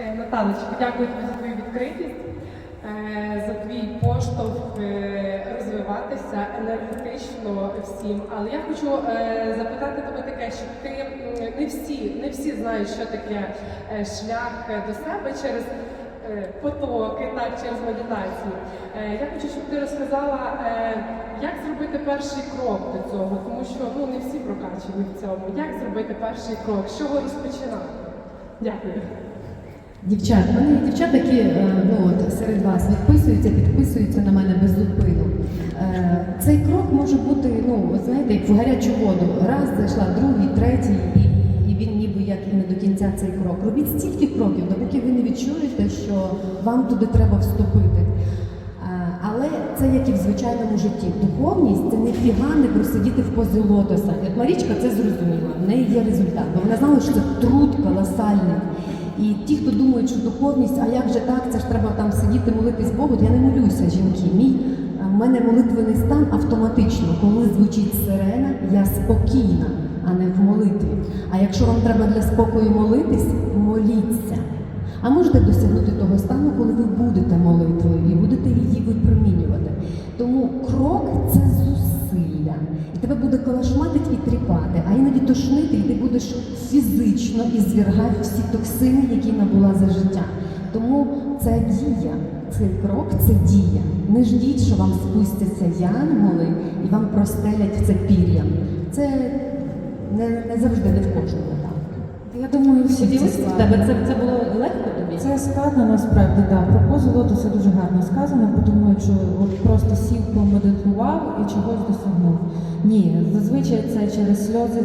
Е, дякую тобі за твою відкритість, е, за твій поштовх е, розвиватися енергетично всім. Але я хочу запитати тебе таке, що ти не всі, не всі знають, що таке шлях до себе через потоки, так, через медитацію. Я хочу, щоб ти розказала, як зробити перший крок до цього, тому що ну не всі прокачені в цьому. Як зробити перший крок? З чого розпочинати? Дякую. Дівчат, в мене є дівчата, які е, ну, от, серед вас відписуються, підписуються на мене без зупину. Е, Цей крок може бути, ну, от знаєте, як в гарячу воду. Раз зайшла, другий, третій, і, і він ніби як і не до кінця цей крок. Робіть стільки кроків, допоки ви не відчуєте, що вам туди треба вступити. Е, Але це як і в звичайному житті. Духовність це не фіга не просидіти в позі лотоса. От Марічка це зрозуміла, в неї є результат, бо вона знала, що це труд колосальний. І ті, хто думають, що духовність, а як же так, це ж треба там сидіти, молитись Богу. Я не молюся, жінки. Мій е, в мене молитвений стан автоматично. Коли звучить сирена, я спокійна, а не в молитві. А якщо вам треба для спокою молитись, моліться. А можете досягнути того стану, коли ви будете молитвою буде колошматить і тріпати, а іноді тошнити, і ти будеш фізично і звергати всі токсини, які набула за життя. Тому це дія. Цей крок це дія. Не ждіть, що вам спустяться янголи і вам простелять це пір'ям. Це не, не завжди не в кожному так. Я думаю, всі це в тебе. Це, це було легко тобі? Це складно насправді, так. да. Про позу лотоса дуже гарно сказано, бо думають, от просто сів, помедитував і чогось досягнув. Ні, зазвичай це через сльози,